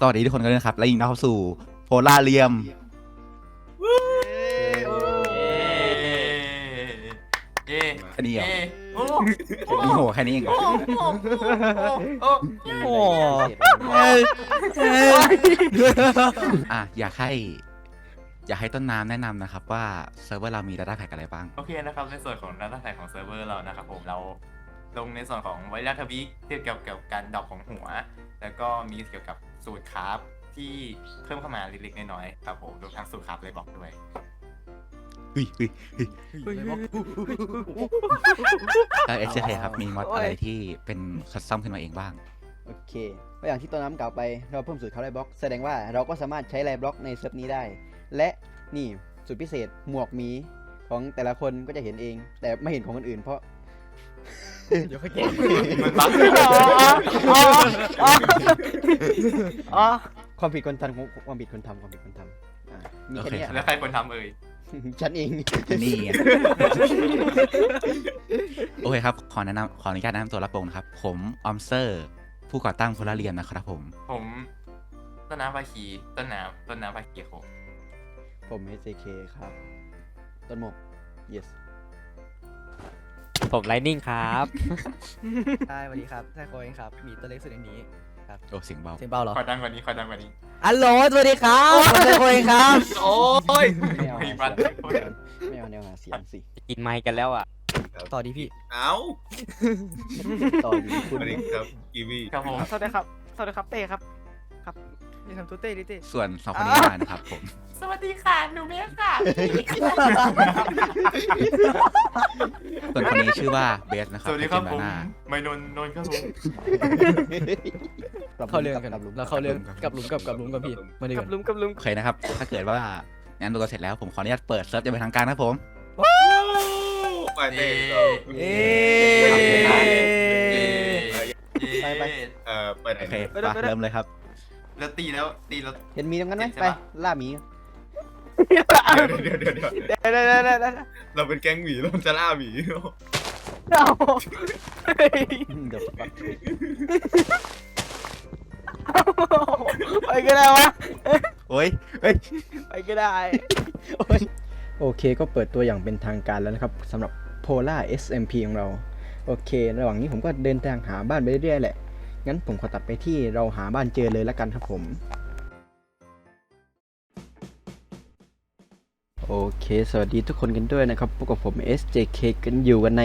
สวัสดีทุกคนกันด้วยนะครับ และยินดีต้อนรับสู่โพลาเรียม เอ๊ะแค่นี้เหรอเอ๊ะโอ้โอ้โหแค่นี้เองเหรอโอ้โอ้อะอยากให้ อยากให้ต้นน้ำแนะนำนะครับ ว่าเซิร์ฟเวอร์เรามี Data Pack อะไรบ้าง โอเคนะครับในส่วนของ Data Tag ของเซิร์ฟเวอร์เรานะครับผมเราลงในส่วนของไวรัสทวิกเกี่ยวกับการดอกของหัว แล้วก็มีเกี่ยวกับ สูตรคราฟที่เพิ่มเข้ามาเล็กๆน้อยๆครับผมรวมทั้งสูตรคราฟเลยบอกด้วยเฮ้ยเฮ้ยเฮ้ยแล้วเอชเคครับมีมอดอะไรที่เป็นคัสตอมขึ้นมาเองบ้าง โอเคก็อย่างที่ต้นน้ำกล่าวไปเราเพิ่มสูตรเขาไลบล็อก แสดงว่าเราก็สามารถใช้ไลบล็อกในเซิร์ฟนี้ได้ และนี่สูตรพิเศษหมวกหมีของแต่ละคนก็จะเห็นเอง แต่ไม่เห็นของคนอื่นเพราะ เดี๋ยวค่อยเก็บมันบั๊กความผิดคนทำความผิดคนทำความผิดคนทำอะมีแค่เนี้ย แล้วใครคนทำเอ่ย ฉันเอง นี่ไงโอเคครับ ขอแนะนำขออนุญาตแนะนำตัวรับวงนะครับ ผมออมเซอร์ ผู้ก่อตั้งโพลาเรียมนะครับผม ผมต้นน้ำภาคีต้นน้ำต้นน้ำภาคีผม ผม SJK ครับ ต้นหมก yes ผมไลนิ่งครับใช่สวัสดีครับไซโคเองครับ มีตัวเล็กสุดในนี้โอ้เสียงเบาเสียงเบาเหรอขอดังกว่านี้ขอดังกว่านี้อัลโหลสวัสดีครับผมไซโคเองครับ โอ้ยไม่เอาไม่หาบันเสียงไม่เอาแนวหาเสียงสิกินไมค์กันแล้วอะต่อดีพี่เอาต่อดีสคุณวัสดีครับกีวีครับผมสวัสดีครับสวัสดีครับเต้ครับ ครับ นี่ทำตัวเต้ดิเต้ส่วนสองคนนี้มานะครับผมสวัสดีค่ะ หนูเมฆค่ะ ส่วนคนนี้ชื่อว่าเบสนะครัสบวัสดีครับเป็นผมหน้าไม่นนท์นนท์ครับผมเข้าเรื่องกันกับหลุมเราเข้าเรื่องกับหลุมกับกับหลุมกับพี่มาดีกักับนลุมกับลุมโอเคนะครับ ถ้าเกิดว่างั้นดูกันเสร็จแล้วผมขออนุญาตเปิดเซิร์ฟจะเป็นทางการนะครับผม ไปเต้เอ๊ไปไป เอ่อไปไหนโอเคมาเริ่มเลยครับ แล้วตีแล้วตีแล้ว เห็นมีตรงนั้นไหมใช่ไปปะ ล่าหมีเดี๋ยวเดี๋ยวเดี๋ยวเดี๋ยวได้ได้ได้ได้ได้เราเป็นแก๊งหมีเราจะล่าหมีเอาเดี๋ยวปักไปก็ได้วะโอ้ยเฮ้ยไปก็ได้โอเคก็เปิดตัวอย่างเป็นทางการแล้วนะครับสำหรับ Polar SMP ของเรา โอเค ระหว่างนี้ผมก็เดินทางหาบ้านไปเรื่อยๆแหละ งั้นผมขอตัดไปที่เราหาบ้านเจอเลยแล้วกันครับผม โอเค สวัสดีทุกคนกันด้วยนะครับ พวกกับผม SJK กันอยู่กันใน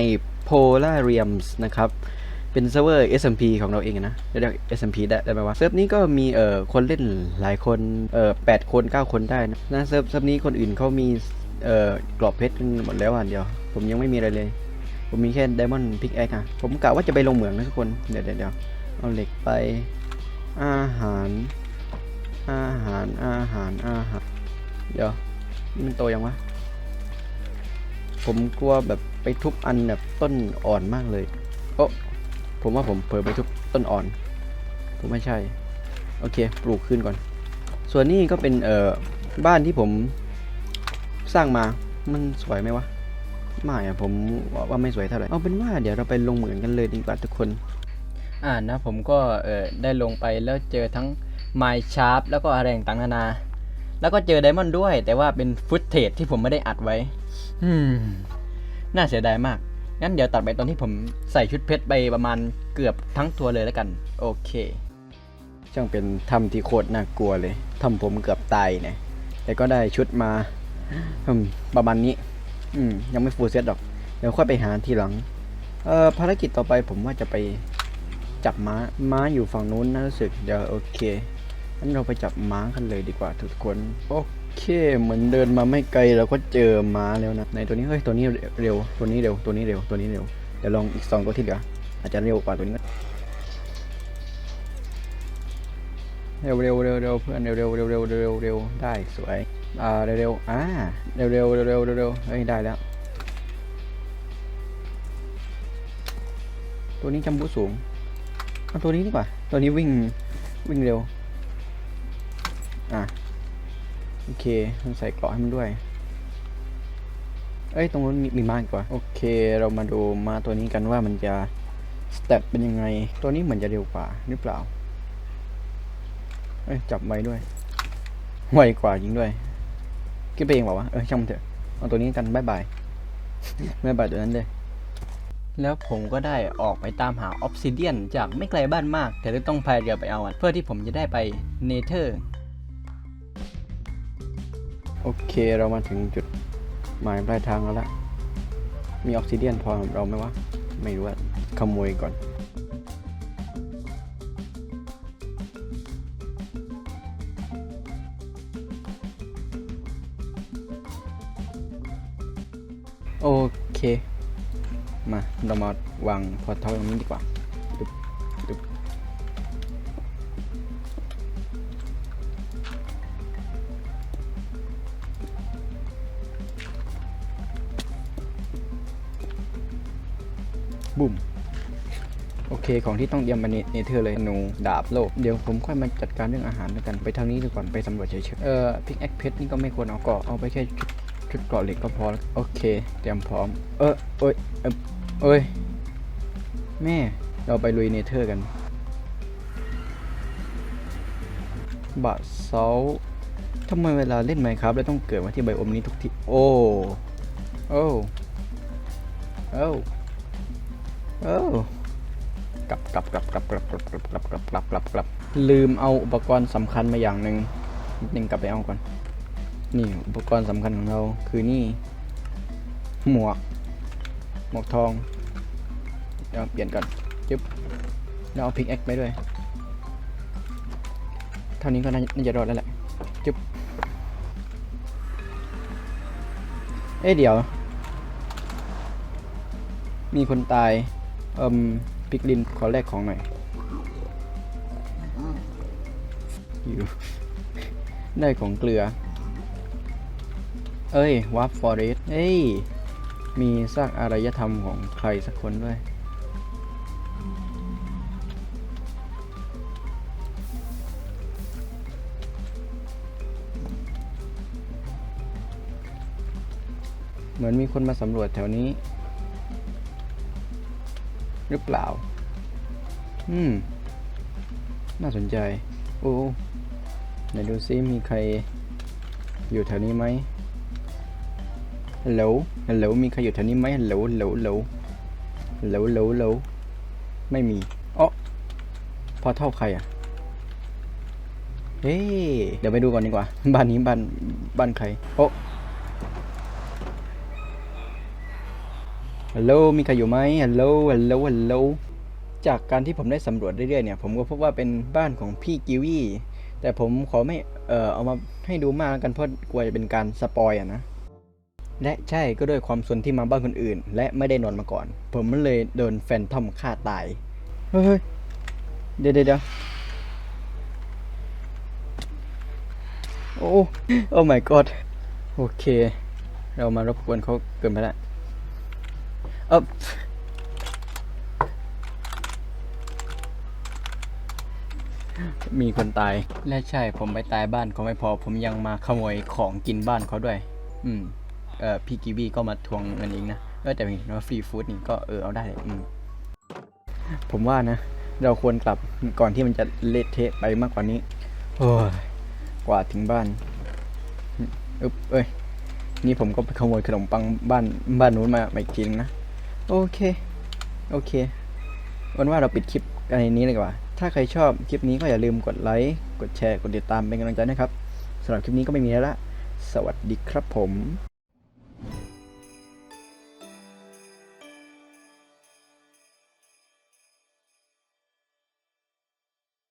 Polariums นะครับ เป็นเซิร์ฟเวอร์ SMP ของเราเองนะเรียก SMP ได้ได้ไหมวะเซิร์ฟนี้ก็มีเอ่อคนเล่นหลายคนเอ่อแปดคนเก้าคนได้นะนะเซิร์ฟเซิร์ฟนี้คนอื่นเขามีเอ่อกรอบเพชรหมดแล้วอันเดียว ผมยังไม่มีอะไรเลยผมมีแค่ Diamond Pick a x อะผมกะว่าจะไปลงเหมืองนะทุกคน เดี๋ยวเดี๋ยว เอาเหล็กไป อาหาร อาหาร อาหาร อาหาร เดี๋ยว นี่มันโตยังวะ ผมกลัวแบบไปทุบอันแบบต้นอ่อนมากเลย โอ้ผมว่าผมเผลอไปทุบต้นอ่อน ผมไม่ใช่ โอเค ปลูกขึ้นก่อน ส่วนนี้ก็เป็นเอ่อบ้านที่ผมสร้างมา มันสวยไหมวะ ไม่อะผมว่าว่าไม่สวยเท่าไหร่ เอาเป็นว่าเดี๋ยวเราไปลงเหมือนกันเลยดีกว่าทุกคน อ่านะผมก็เออได้ลงไปแล้วเจอทั้งไมชาร์ปแล้วก็อะไรต่างๆนานา แล้วก็เจอไดมอนด์ด้วย แต่ว่าเป็นฟุตเทจที่ผมไม่ได้อัดไว้ อืม น่าเสียดายมาก งั้นเดี๋ยวตัดไปตอนที่ผมใส่ชุดเพชรไปประมาณเกือบทั้งตัวเลยแล้วกัน โอเค ช่างเป็นถ้ำที่โคตรน่ากลัวเลยทำผมเกือบตายเนี่ย แต่ก็ได้ชุดมาอืมประมาณนี้ อืม ยังไม่ฟูลเซตหรอก เดี๋ยวค่อยไปหาทีหลัง เอ่อ ภารกิจต่อไปผมว่าจะไป จับม้า ม้าอยู่ฝั่งนู้นนะรู้สึก เดี๋ยวโอเคงั้นเราไปจับม้ากันเลยดีกว่าทุกคน โอเค เหมือนเดินมาไม่ไกลเราก็เจอม้าแล้วนะ ในตัวนี้ เฮ้ย ตัวนี้เร็ว ตัวนี้เร็ว ตัวนี้เร็ว ตัวนี้เร็ว เดี๋ยวลองอีกสองตัวที่เหลือ อาจจะเร็วกว่าตัวนี้ก็เร็วเร็วเร็วเร็วเพื่อนเร็วเร็วเร็วเร็วเร็วเร็วได้สวย อ่า เร็วเร็วอ่า เร็วเร็วเร็วเร็วเร็วเร็วเฮ้ย ได้แล้ว ตัวนี้จำบุสูง เอาตัวนี้ดีกว่า ตัวนี้วิ่งวิ่งเร็ว อะ โอเคต้องใส่เกราะให้มันด้วย เอ้ย ตรงนู้นมีมีม้าอีกว่า โอเค เรามาดูมาตัวนี้กันว่ามันจะสเตตเป็นยังไง ตัวนี้เหมือนจะเร็วกว่าหรือเปล่า เอ้ย จับไว้ด้วย ไวกว่ายิงด้วยคิดไปเองบอกว่าวะ เออช่างมันเถอะ เอาตัวนี้กันบายบายบายบายตัวนั้นเลย แล้วผมก็ได้ออกไปตามหาออฟซิเดียนจากไม่ไกลบ้านมาก แต่ต้องพายเรือไปเอาเพื่อที่ผมจะได้ไปเนเธอร์ โอเคเรามาถึงจุดหมายปลายทางแล้วละมีออกซิเดียนพอเราไหมวะ ไม่รู้ว่าขโมยก่อนโอเค มาเรามาวางพอร์ทัลตรงนี้ดีกว่าตึ๊บตึ๊บบุ้มโอเค ของที่ต้องเตรียมมาเนเธอร์เลยหนูดาบโลกเดี๋ยวผมค่อยมาจัดการเรื่องอาหารแล้วยกันไปทางนี้ดีกว่าไปสำรวจเฉยๆเอ่อพิกแอคเพชรนี่ก็ไม่ควรเอาเกาะเอาไปแค่ ชุดเกาะเหล็กก็พอแล้วโอเค เตรียมพร้อม เออเอ้ยเอยเอ้ยแม่เราไปลุยเนเธอร์กันบาเซาทำไมเวลาเล่นไมครับแล้วต้องเกิดมาที่ไบโอมนี้ทุกที โอ้ โอ้ โอ้ โอ้กลับกลับกลับกลับกลับกลับกลับกลับกลับกลับกลับกลับลืมเอาอุปกรณ์สำคัญมาอย่างหนึ่งนิดนึงกลับไปเอาก่อน นี่อุปกรณ์สำคัญของเราคือนี่ หมวก หมวกทองเดี๋ยวเปลี่ยนก่อนจึ๊บแล้วเอาพิกแอคไปด้วย เท่านี้ก็น่าน่าจะรอดแล้วแหละจึ๊บเอ๊ะเดี๋ยว มีคนตายเอิมพิกลินขอแลกของหน่อยอยู่ได้ของเกลือ เอ้ยวาร์ปฟอเรสเอ้ย มีซากอารยธรรมของใครสักคนด้วย เหมือนมีคนมาสำรวจแถวนี้ หรือเปล่า อืม น่าสนใจ โอ้ไหนดูซิมีใครอยู่แถวนี้ไหม ฮัลโหล ฮัลโหล มีใครอยู่แถวนี้ไหมฮัลโหลฮัลโหลฮัลโหลฮัลโหลฮัลโหลฮัลโหลไม่มีอ๋อพอเท่าใครอะ เฮ้เดี๋ยวไปดูก่อนดีกว่า บ้านนี้บ้าน บ้านใคร โอ้ฮัลโหล มีใครอยู่ไหมฮัลโหล ฮัลโหล ฮัลโหล จากการที่ผมได้สำรวจเรื่อยๆเนี่ย ผมก็พบว่าเป็นบ้านของพี่กิวี่แต่ผมขอไม่ เอ่อ เอามาให้ดูมากแล้วกันเพราะกลัวจะเป็นการสปอยอะนะ และใช่ก็ด้วยความสนที่มาบ้านคนอื่น และไม่ได้นอนมาก่อน ผมมันเลยโดนแฟนทอมฆ่าตาย เฮ้ยเดี๋ยวเดี๋ยวเดี๋ยวโอ้โอ้ my god โอเค เรามารบกวนเขาเกินไปละเออมีคนตาย และใช่ผมไปตายบ้านเขาไม่พอ ผมยังมาขโมยของกินบ้านเขาด้วย อืม เอ่อพี่กีวีก็มาทวงเงินเองนะเออแต่เห็นว่าฟรีฟู้ดนี่ก็เออเอาได้เลยอืมผมว่านะ เราควรกลับก่อนที่มันจะเละเทะไปมากกว่านี้ โอ้ยกว่าถึงบ้านอึ๊บเอ้ยนี่ผมก็ไปขโมยขนมปังบ้านบ้านนู้นมามาอีกทีนึงนะ โอเค โอเค วันว่าเราปิดคลิปกันในนี้เลยดีกว่า ถ้าใครชอบคลิปนี้ก็อย่าลืมกดไลค์กดแชร์กดติดตามเป็นกำลังใจนะครับสำหรับคลิปนี้ก็ไม่มีแล้วละสวัสดีครับผม